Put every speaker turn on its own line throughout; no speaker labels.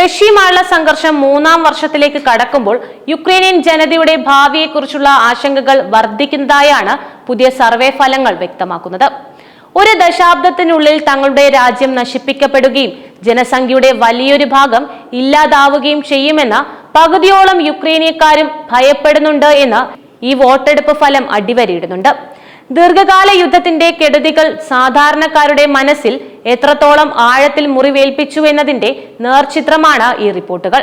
റഷ്യയുമായുള്ള സംഘർഷം മൂന്നാം വർഷത്തിലേക്ക് കടക്കുമ്പോൾ യുക്രൈനിയൻ ജനതയുടെ ഭാവിയെക്കുറിച്ചുള്ള ആശങ്കകൾ വർദ്ധിക്കുന്നതായാണ് പുതിയ സർവേ ഫലങ്ങൾ വ്യക്തമാക്കുന്നത്. ഒരു ദശാബ്ദത്തിനുള്ളിൽ തങ്ങളുടെ രാജ്യം നശിപ്പിക്കപ്പെടുകയും ജനസംഖ്യയുടെ വലിയൊരു ഭാഗം ഇല്ലാതാവുകയും ചെയ്യുമെന്ന പകുതിയോളം യുക്രൈനിയക്കാരും ഭയപ്പെടുന്നുണ്ട് എന്ന് ഈ വോട്ടെടുപ്പ് ഫലം അടിവരയിടുന്നുണ്ട്. ദീർഘകാല യുദ്ധത്തിന്റെ കെടുതികൾ സാധാരണക്കാരുടെ മനസ്സിൽ എത്രത്തോളം ആഴത്തിൽ മുറിവേൽപ്പിച്ചു എന്നതിന്റെ നേർചിത്രമാണ് ഈ റിപ്പോർട്ടുകൾ.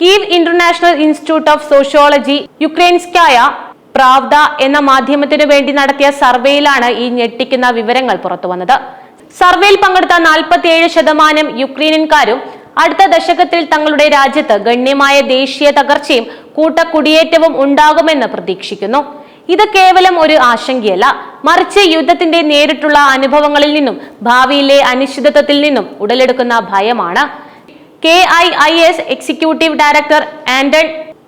Kyiv international institute of sociology Ukrainska Pravda എന്ന മാധ്യമത്തിനു വേണ്ടി നടത്തിയ സർവേയിലാണ് ഈ ഞെട്ടിക്കുന്ന വിവരങ്ങൾ പുറത്തുവന്നത്. സർവേയിൽ പങ്കെടുത്ത നാൽപ്പത്തിയേഴ് ശതമാനം യുക്രൈനിയൻകാരും അടുത്ത ദശകത്തിൽ തങ്ങളുടെ രാജ്യത്ത് ഗണ്യമായ ദേശീയ തകർച്ചയും കൂട്ടക്കുടിയേറ്റവും ഉണ്ടാകുമെന്ന് പ്രതീക്ഷിക്കുന്നു. ഇത് കേവലം ഒരു ആശങ്കയല്ല മറിച്ച് യുദ്ധത്തിന്റെ നേരിട്ടുള്ള അനുഭവങ്ങളിൽ നിന്നും ഭാവിയിലെ അനിശ്ചിതത്വത്തിൽ നിന്നും ഉടലെടുക്കുന്ന ഭയമാണ്. K I I S executive director Anton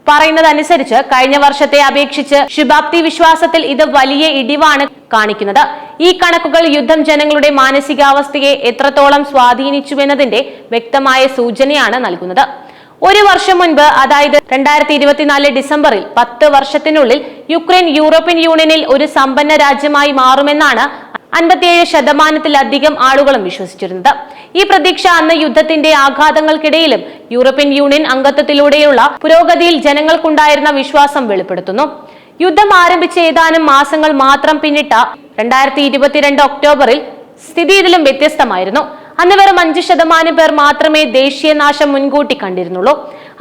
പറയുന്നതനുസരിച്ച് കഴിഞ്ഞ വർഷത്തെ അപേക്ഷിച്ച് ശുഭാപ്തി വിശ്വാസത്തിൽ ഇത് വലിയ ഇടിവാണ് കാണിക്കുന്നത്. ഈ കണക്കുകൾ യുദ്ധം ജനങ്ങളുടെ മാനസികാവസ്ഥയെ എത്രത്തോളം സ്വാധീനിച്ചുവെന്നതിന്റെ വ്യക്തമായ സൂചനയാണ് നൽകുന്നത്. ഒരു വർഷം മുൻപ് അതായത് രണ്ടായിരത്തി ഇരുപത്തിനാല് ഡിസംബറിൽ പത്ത് വർഷത്തിനുള്ളിൽ യുക്രൈൻ യൂറോപ്യൻ യൂണിയനിൽ ഒരു സമ്പന്ന രാജ്യമായി മാറുമെന്നാണ് അൻപത്തിയേഴ് ശതമാനത്തിലധികം ആളുകളും വിശ്വസിച്ചിരുന്നത്. ഈ പ്രതീക്ഷ അന്ന് യുദ്ധത്തിന്റെ ആഘാതങ്ങൾക്കിടയിലും യൂറോപ്യൻ യൂണിയൻ അംഗത്വത്തിലൂടെയുള്ള പുരോഗതിയിൽ ജനങ്ങൾക്കുണ്ടായിരുന്ന വിശ്വാസം വെളിപ്പെടുത്തുന്നു. യുദ്ധം ആരംഭിച്ച ഏതാനും മാസങ്ങൾ മാത്രം പിന്നിട്ട രണ്ടായിരത്തി ഇരുപത്തിരണ്ട് ഒക്ടോബറിൽ സ്ഥിതി ഇതിലും വ്യത്യസ്തമായിരുന്നു. അന്ന് വെറും അഞ്ച് ശതമാനം പേർ മാത്രമേ ദേശീയ നാശം മുൻകൂട്ടി കണ്ടിരുന്നുള്ളൂ.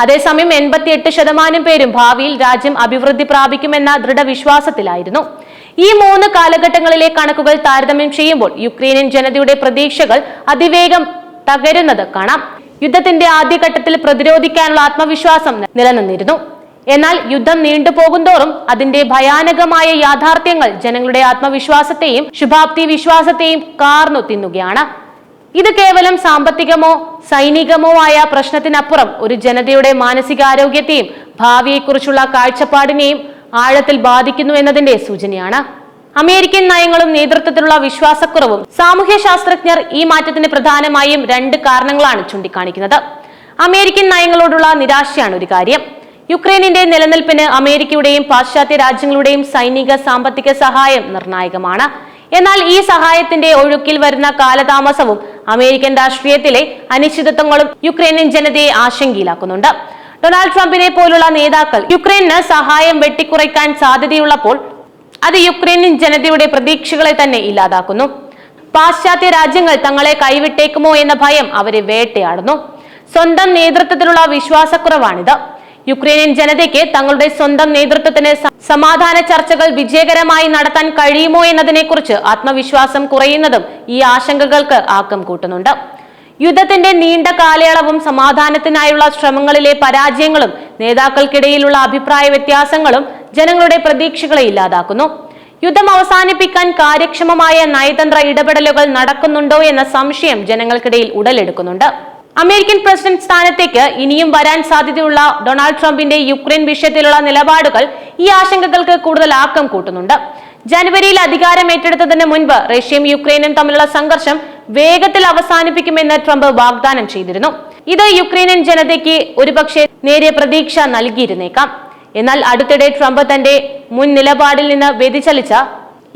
അതേസമയം എൺപത്തിയെട്ട് ശതമാനം പേരും ഭാവിയിൽ രാജ്യം അഭിവൃദ്ധി പ്രാപിക്കുമെന്ന ദൃഢവിശ്വാസത്തിലായിരുന്നു. ഈ മൂന്ന് കാലഘട്ടങ്ങളിലെ കണക്കുകൾ താരതമ്യം ചെയ്യുമ്പോൾ യുക്രൈനിയൻ ജനതയുടെ പ്രതീക്ഷകൾ അതിവേഗം തകരുന്നത് കാണാം. യുദ്ധത്തിന്റെ ആദ്യഘട്ടത്തിൽ പ്രതിരോധിക്കാനുള്ള ആത്മവിശ്വാസം നിലനിന്നിരുന്നു. എന്നാൽ യുദ്ധം നീണ്ടുപോകുന്തോറും അതിന്റെ ഭയാനകമായ യാഥാർത്ഥ്യങ്ങൾ ജനങ്ങളുടെ ആത്മവിശ്വാസത്തെയും ശുഭാപ്തി വിശ്വാസത്തെയും കാർന്നു തിന്നുകയാണ്. ഇത് കേവലം സാമ്പത്തികമോ സൈനികമോ ആയ പ്രശ്നത്തിനപ്പുറം ഒരു ജനതയുടെ മാനസികാരോഗ്യത്തെയും ഭാവിയെക്കുറിച്ചുള്ള കാഴ്ചപ്പാടിനെയും ആഴത്തിൽ ബാധിക്കുന്നു എന്നതിന്റെ സൂചനയാണ്. അമേരിക്കൻ നയങ്ങളും നേതൃത്വത്തിലുള്ള വിശ്വാസക്കുറവും സാമൂഹ്യ ശാസ്ത്രജ്ഞർ ഈ മാറ്റത്തിന് പ്രധാനമായും രണ്ട് കാരണങ്ങളാണ് ചൂണ്ടിക്കാണിക്കുന്നത്. അമേരിക്കൻ നയങ്ങളോടുള്ള നിരാശയാണ് ഒരു കാര്യം. യുക്രൈനിന്റെ നിലനിൽപ്പിന് അമേരിക്കയുടെയും പാശ്ചാത്യ രാജ്യങ്ങളുടെയും സൈനിക സാമ്പത്തിക സഹായം നിർണായകമാണ്. എന്നാൽ ഈ സഹായത്തിന്റെ ഒഴുക്കിൽ വരുന്ന കാലതാമസവും അമേരിക്കൻ രാഷ്ട്രീയത്തിലെ അനിശ്ചിതത്വങ്ങളും യുക്രൈനിയൻ ജനതയെ ആശങ്കയിലാക്കുന്നുണ്ട്. ഡൊണാൾഡ് ട്രംപിനെ പോലുള്ള നേതാക്കൾ യുക്രൈന് സഹായം വെട്ടിക്കുറയ്ക്കാൻ സാധ്യതയുള്ളപ്പോൾ അത് യുക്രൈനിയൻ ജനതയുടെ പ്രതീക്ഷകളെ തന്നെ ഇല്ലാതാക്കുന്നു. പാശ്ചാത്യ രാജ്യങ്ങൾ തങ്ങളെ കൈവിട്ടേക്കുമോ എന്ന ഭയം അവരെ വേട്ടയാടുന്നു. സ്വന്തം നേതൃത്വത്തിലുള്ള വിശ്വാസക്കുറവാണിത്. യുക്രൈനിയൻ ജനതയ്ക്ക് തങ്ങളുടെ സ്വന്തം നേതൃത്വത്തിന് സമാധാന ചർച്ചകൾ വിജയകരമായി നടത്താൻ കഴിയുമോ എന്നതിനെക്കുറിച്ച് ആത്മവിശ്വാസം കുറയുന്നതും ഈ ആശങ്കകൾക്ക് ആക്കം കൂട്ടുന്നുണ്ട്. യുദ്ധത്തിന്റെ നീണ്ട കാലയളവും സമാധാനത്തിനായുള്ള ശ്രമങ്ങളിലെ പരാജയങ്ങളും നേതാക്കൾക്കിടയിലുള്ള അഭിപ്രായ വ്യത്യാസങ്ങളും ജനങ്ങളുടെ പ്രതീക്ഷകളെ ഇല്ലാതാക്കുന്നു. യുദ്ധം അവസാനിപ്പിക്കാൻ കാര്യക്ഷമമായ നയതന്ത്ര ഇടപെടലുകൾ നടക്കുന്നുണ്ടോ എന്ന സംശയം ജനങ്ങൾക്കിടയിൽ ഉടലെടുക്കുന്നുണ്ട്. അമേരിക്കൻ പ്രസിഡന്റ് സ്ഥാനത്തേക്ക് ഇനിയും വരാൻ സാധ്യതയുള്ള ഡൊണാൾഡ് ട്രംപിന്റെ യുക്രൈൻ വിഷയത്തിലുള്ള നിലപാടുകൾ ഈ ആശങ്കകൾക്ക് കൂടുതൽ ആക്കം കൂട്ടുന്നുണ്ട്. ജനുവരിയിൽ അധികാരം ഏറ്റെടുത്തതിന് മുൻപ് റഷ്യയും യുക്രൈനും തമ്മിലുള്ള സംഘർഷം വേഗത്തിൽ അവസാനിപ്പിക്കുമെന്ന് ട്രംപ് വാഗ്ദാനം ചെയ്തിരുന്നു. ഇത് യുക്രൈനിയൻ ജനതയ്ക്ക് ഒരുപക്ഷെ നേരിയ പ്രതീക്ഷ നൽകിയിരുന്നേക്കാം. എന്നാൽ അടുത്തിടെ ട്രംപ് തന്റെ മുൻ നിലപാടിൽ നിന്ന് വ്യതിചലിച്ച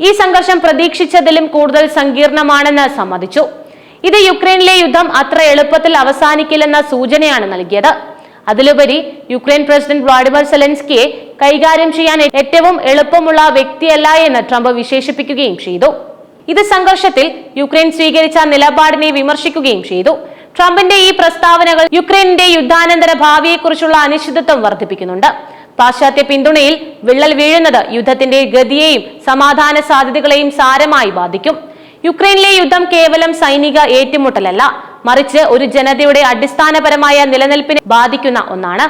ഈ സംഘർഷം പ്രതീക്ഷിച്ചതിലും കൂടുതൽ സങ്കീർണമാണെന്ന് സമ്മതിച്ചു. ഇത് യുക്രൈനിലെ യുദ്ധം അത്ര എളുപ്പത്തിൽ അവസാനിക്കില്ലെന്ന സൂചനയാണ് നൽകിയത്. അതിലുപരി യുക്രൈൻ പ്രസിഡന്റ് വ്ളാഡിമിർ സെലൻസ്കിയെ കൈകാര്യം ചെയ്യാൻ ഏറ്റവും എളുപ്പമുള്ള വ്യക്തിയല്ല എന്ന് ട്രംപ് വിശേഷിപ്പിക്കുകയും ചെയ്തു. ഇത് സംഘർഷത്തിൽ യുക്രൈൻ സ്വീകരിച്ച നിലപാടിനെ വിമർശിക്കുകയും ചെയ്തു. ട്രംപിന്റെ ഈ പ്രസ്താവനകൾ യുക്രൈനിന്റെ യുദ്ധാനന്തര ഭാവിയെക്കുറിച്ചുള്ള അനിശ്ചിതത്വം വർദ്ധിപ്പിക്കുന്നുണ്ട്. പാശ്ചാത്യ പിന്തുണയിൽ വിള്ളൽ വീഴുന്നത് യുദ്ധത്തിന്റെ ഗതിയെയും സമാധാന സാധ്യതകളെയും സാരമായി ബാധിക്കും. യുക്രൈനിലെ യുദ്ധം കേവലം സൈനിക ഏറ്റുമുട്ടലല്ല മറിച്ച് ഒരു ജനതയുടെ അടിസ്ഥാനപരമായ നിലനിൽപ്പിനെ ബാധിക്കുന്ന ഒന്നാണ്.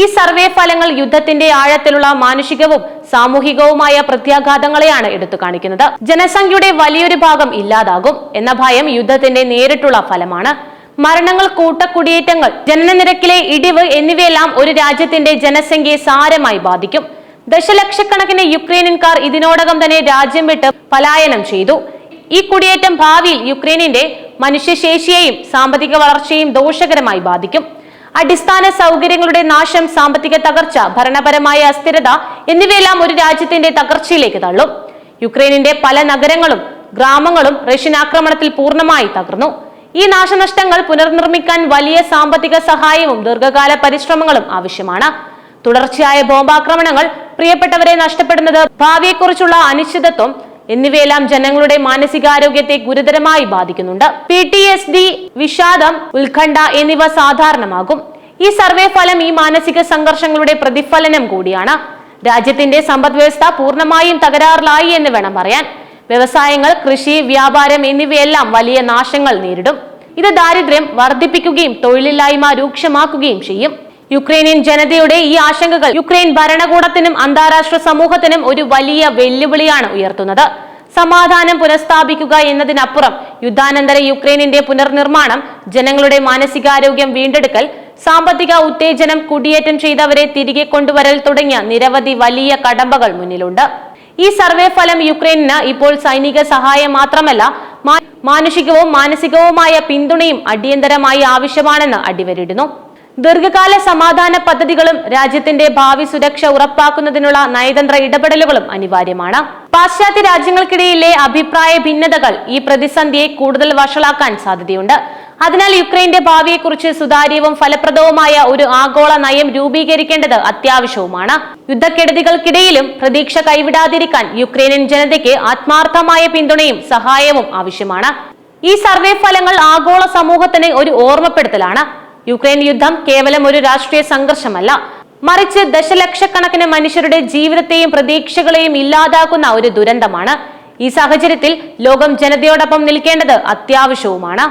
ഈ സർവേ ഫലങ്ങൾ യുദ്ധത്തിന്റെ ആഴത്തിലുള്ള മാനുഷികവും സാമൂഹികവുമായ പ്രത്യാഘാതങ്ങളെയാണ് എടുത്തു കാണിക്കുന്നത്. ജനസംഖ്യയുടെ വലിയൊരു ഭാഗം ഇല്ലാതാകും എന്ന ഭയം യുദ്ധത്തിന്റെ നേരിട്ടുള്ള ഫലമാണ്. മരണങ്ങൾ കൂട്ടക്കുടിയേറ്റങ്ങൾ ജനനനിരക്കിലെ ഇടിവ് എന്നിവയെല്ലാം ഒരു രാജ്യത്തിന്റെ ജനസംഖ്യയെ സാരമായി ബാധിക്കും. ദശലക്ഷക്കണക്കിന് യുക്രൈനിയൻകാർ ഇതിനോടകം തന്നെ രാജ്യം വിട്ട് പലായനം ചെയ്തു. ഈ കുടിയേറ്റം ഭാവിയിൽ യുക്രൈനിന്റെ മനുഷ്യശേഷിയെയും സാമ്പത്തിക വളർച്ചയെയും ദോഷകരമായി ബാധിക്കും. അടിസ്ഥാന സൗകര്യങ്ങളുടെ നാശം സാമ്പത്തിക തകർച്ച ഭരണപരമായ അസ്ഥിരത എന്നിവയെല്ലാം ഒരു രാജ്യത്തിന്റെ തകർച്ചയിലേക്ക് തള്ളും. യുക്രൈനിന്റെ പല നഗരങ്ങളും ഗ്രാമങ്ങളും റഷ്യൻ ആക്രമണത്തിൽ പൂർണമായി തകർന്നു. ഈ നാശനഷ്ടങ്ങൾ പുനർനിർമ്മിക്കാൻ വലിയ സാമ്പത്തിക സഹായവും ദീർഘകാല പരിശ്രമങ്ങളും ആവശ്യമാണ്. തുടർച്ചയായ ബോംബാക്രമണങ്ങൾ പ്രിയപ്പെട്ടവരെ നഷ്ടപ്പെടുന്നത് ഭാവിയെക്കുറിച്ചുള്ള അനിശ്ചിതത്വം എന്നിവയെല്ലാം ജനങ്ങളുടെ മാനസികാരോഗ്യത്തെ ഗുരുതരമായി ബാധിക്കുന്നുണ്ട്. പി ടി എസ് ഡി വിഷാദം ഉത്കണ്ഠ എന്നിവ സാധാരണമാകും. ഈ സർവേ ഫലം ഈ മാനസിക സംഘർഷങ്ങളുടെ പ്രതിഫലനം കൂടിയാണ്. രാജ്യത്തിന്റെ സമ്പദ് വ്യവസ്ഥ പൂർണമായും തകരാറിലായി എന്ന് വേണം പറയാൻ. വ്യവസായങ്ങൾ കൃഷി വ്യാപാരം എന്നിവയെല്ലാം വലിയ നാശങ്ങൾ നേരിടും. ഇത് ദാരിദ്ര്യം വർദ്ധിപ്പിക്കുകയും തൊഴിലില്ലായ്മ രൂക്ഷമാക്കുകയും ചെയ്യും. യുക്രൈനിയൻ ജനതയുടെ ഈ ആശങ്കകൾ യുക്രൈൻ ഭരണകൂടത്തിനും അന്താരാഷ്ട്ര സമൂഹത്തിനും ഒരു വലിയ വെല്ലുവിളിയാണ് ഉയർത്തുന്നത്. സമാധാനം പുനഃസ്ഥാപിക്കുക എന്നതിനപ്പുറം യുദ്ധാനന്തര യുക്രൈനിന്റെ പുനർനിർമ്മാണം ജനങ്ങളുടെ മാനസികാരോഗ്യം വീണ്ടെടുക്കൽ സാമ്പത്തിക ഉത്തേജനം കുടിയേറ്റം ചെയ്തവരെ തിരികെ കൊണ്ടുവരൽ തുടങ്ങിയ നിരവധി വലിയ കടമ്പകൾ മുന്നിലുണ്ട്. ഈ സർവേ ഫലം യുക്രൈനിന് ഇപ്പോൾ സൈനിക സഹായം മാത്രമല്ല മാനുഷികവും മാനസികവുമായ പിന്തുണയും അടിയന്തരമായി ആവശ്യമാണെന്ന് അടിവരിടുന്നു ദീർഘകാല സമാധാന പദ്ധതികളും രാജ്യത്തിന്റെ ഭാവി സുരക്ഷ ഉറപ്പാക്കുന്നതിനുള്ള നയതന്ത്ര ഇടപെടലുകളും അനിവാര്യമാണ്. പാശ്ചാത്യ രാജ്യങ്ങൾക്കിടയിലെ അഭിപ്രായ ഭിന്നതകൾ ഈ പ്രതിസന്ധിയെ കൂടുതൽ വഷളാക്കാൻ സാധ്യതയുണ്ട്. അതിനാൽ യുക്രൈന്റെ ഭാവിയെക്കുറിച്ച് സുതാര്യവും ഫലപ്രദവുമായ ഒരു ആഗോള നയം രൂപീകരിക്കേണ്ടത് അത്യാവശ്യവുമാണ്. യുദ്ധക്കെടുതികൾക്കിടയിലും പ്രതീക്ഷ കൈവിടാതിരിക്കാൻ യുക്രൈനിയൻ ജനതയ്ക്ക് ആത്മാർത്ഥമായ പിന്തുണയും സഹായവും ആവശ്യമാണ്. ഈ സർവേ ഫലങ്ങൾ ആഗോള സമൂഹത്തിന് ഒരു ഓർമ്മപ്പെടുത്തലാണ്. യുക്രൈൻ യുദ്ധം കേവലം ഒരു രാഷ്ട്രീയ സംഘർഷമല്ല. മറിച്ച് ദശലക്ഷക്കണക്കിന് മനുഷ്യരുടെ ജീവിതത്തെയും പ്രതീക്ഷകളെയും ഇല്ലാതാക്കുന്ന ഒരു ദുരന്തമാണ്. ഈ സാഹചര്യത്തിൽ ലോകം ജനതയോടൊപ്പം നിൽക്കേണ്ടത് അത്യാവശ്യവുമാണ്.